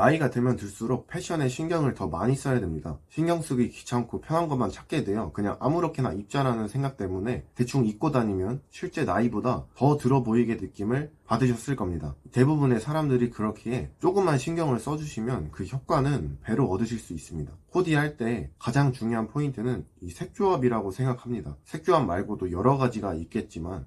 나이가 들면 들수록 패션에 신경을 더 많이 써야 됩니다. 신경 쓰기 귀찮고 편한 것만 찾게 돼요. 그냥 아무렇게나 입자라는 생각 때문에 대충 입고 다니면 실제 나이보다 더 들어 보이게 느낌을 받으셨을 겁니다. 대부분의 사람들이 그렇기에 조금만 신경을 써주시면 그 효과는 배로 얻으실 수 있습니다. 코디할 때 가장 중요한 포인트는 이 색조합이라고 생각합니다. 색조합 말고도 여러 가지가 있겠지만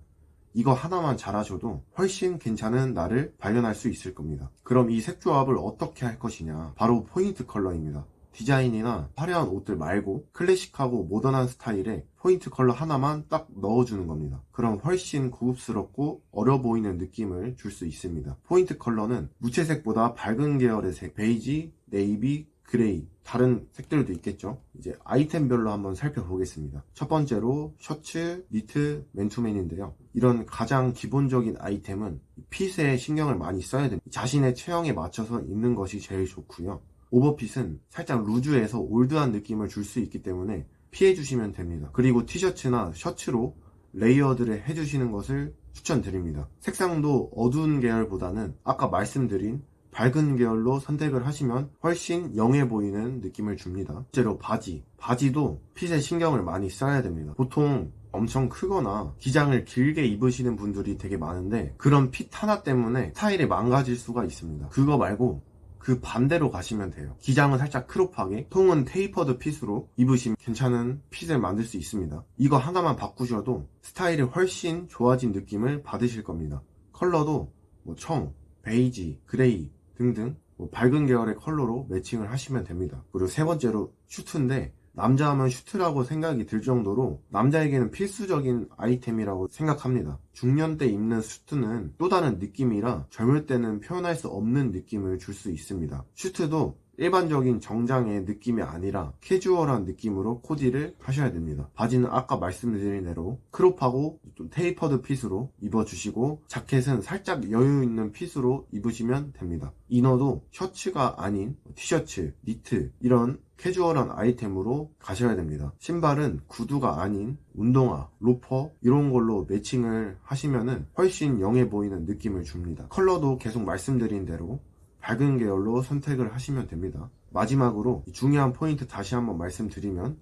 이거 하나만 잘하셔도 훨씬 괜찮은 나를 발견할 수 있을 겁니다. 그럼 이 색 조합을 어떻게 할 것이냐? 바로 포인트 컬러입니다. 디자인이나 화려한 옷들 말고 클래식하고 모던한 스타일에 포인트 컬러 하나만 딱 넣어주는 겁니다. 그럼 훨씬 고급스럽고 어려 보이는 느낌을 줄 수 있습니다. 포인트 컬러는 무채색보다 밝은 계열의 색, 베이지, 네이비, 그레이, 다른 색들도 있겠죠. 이제 아이템별로 한번 살펴보겠습니다. 첫 번째로 셔츠, 니트, 맨투맨인데요. 이런 가장 기본적인 아이템은 핏에 신경을 많이 써야 됩니다. 자신의 체형에 맞춰서 입는 것이 제일 좋고요. 오버핏은 살짝 루즈해서 올드한 느낌을 줄 수 있기 때문에 피해 주시면 됩니다. 그리고 티셔츠나 셔츠로 레이어드를 해주시는 것을 추천드립니다. 색상도 어두운 계열보다는 아까 말씀드린 밝은 계열로 선택을 하시면 훨씬 영해 보이는 느낌을 줍니다. 실제로 바지. 바지도 핏에 신경을 많이 써야 됩니다. 보통 엄청 크거나 기장을 길게 입으시는 분들이 되게 많은데 그런 핏 하나 때문에 스타일이 망가질 수가 있습니다. 그거 말고 그 반대로 가시면 돼요. 기장은 살짝 크롭하게, 통은 테이퍼드 핏으로 입으시면 괜찮은 핏을 만들 수 있습니다. 이거 하나만 바꾸셔도 스타일이 훨씬 좋아진 느낌을 받으실 겁니다. 컬러도 뭐 청, 베이지, 그레이 등등 뭐 밝은 계열의 컬러로 매칭을 하시면 됩니다. 그리고 세 번째로 슈트인데 남자 하면 슈트라고 생각이 들 정도로 남자에게는 필수적인 아이템이라고 생각합니다. 중년 때 입는 슈트는 또 다른 느낌이라 젊을 때는 표현할 수 없는 느낌을 줄 수 있습니다. 슈트도 일반적인 정장의 느낌이 아니라 캐주얼한 느낌으로 코디를 하셔야 됩니다. 바지는 아까 말씀드린 대로 크롭하고 좀 테이퍼드 핏으로 입어주시고 자켓은 살짝 여유 있는 핏으로 입으시면 됩니다. 이너도 셔츠가 아닌 티셔츠, 니트 이런 캐주얼한 아이템으로 가셔야 됩니다. 신발은 구두가 아닌 운동화, 로퍼 이런 걸로 매칭을 하시면은 훨씬 영해 보이는 느낌을 줍니다. 컬러도 계속 말씀드린 대로 밝은 계열로 선택을 하시면 됩니다. 마지막으로 중요한 포인트 다시 한번 말씀드리면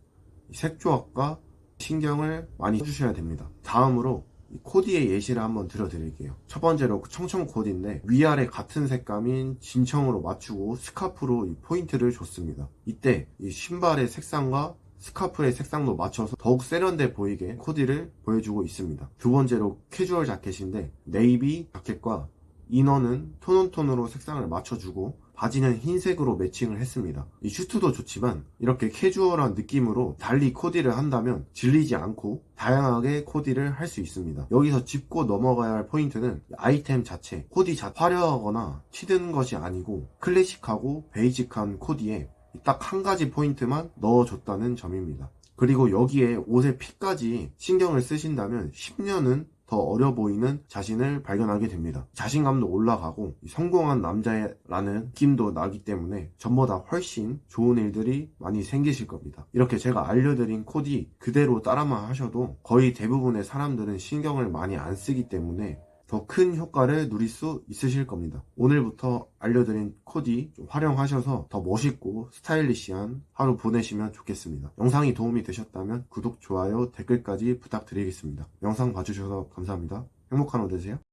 색조합과 신경을 많이 써주셔야 됩니다. 다음으로 코디의 예시를 한번 들어드릴게요. 첫 번째로 청청 코디인데 위아래 같은 색감인 진청으로 맞추고 스카프로 이 포인트를 줬습니다. 이때 이 신발의 색상과 스카프의 색상도 맞춰서 더욱 세련돼 보이게 코디를 보여주고 있습니다. 두 번째로 캐주얼 자켓인데 네이비 자켓과 이너는 톤온톤으로 색상을 맞춰주고 바지는 흰색으로 매칭을 했습니다. 이 슈트도 좋지만 이렇게 캐주얼한 느낌으로 달리 코디를 한다면 질리지 않고 다양하게 코디를 할 수 있습니다. 여기서 짚고 넘어가야 할 포인트는 아이템 자체, 코디 자 화려하거나 튀든 것이 아니고 클래식하고 베이직한 코디에 딱 한 가지 포인트만 넣어줬다는 점입니다. 그리고 여기에 옷의 핏까지 신경을 쓰신다면 10년은 더 어려 보이는 자신을 발견하게 됩니다. 자신감도 올라가고 성공한 남자라는 느낌도 나기 때문에 전보다 훨씬 좋은 일들이 많이 생기실 겁니다. 이렇게 제가 알려드린 코디 그대로 따라만 하셔도 거의 대부분의 사람들은 신경을 많이 안 쓰기 때문에 더 큰 효과를 누릴 수 있으실 겁니다. 오늘부터 알려드린 코디 좀 활용하셔서 더 멋있고 스타일리시한 하루 보내시면 좋겠습니다. 영상이 도움이 되셨다면 구독, 좋아요, 댓글까지 부탁드리겠습니다. 영상 봐주셔서 감사합니다. 행복한 하루 되세요.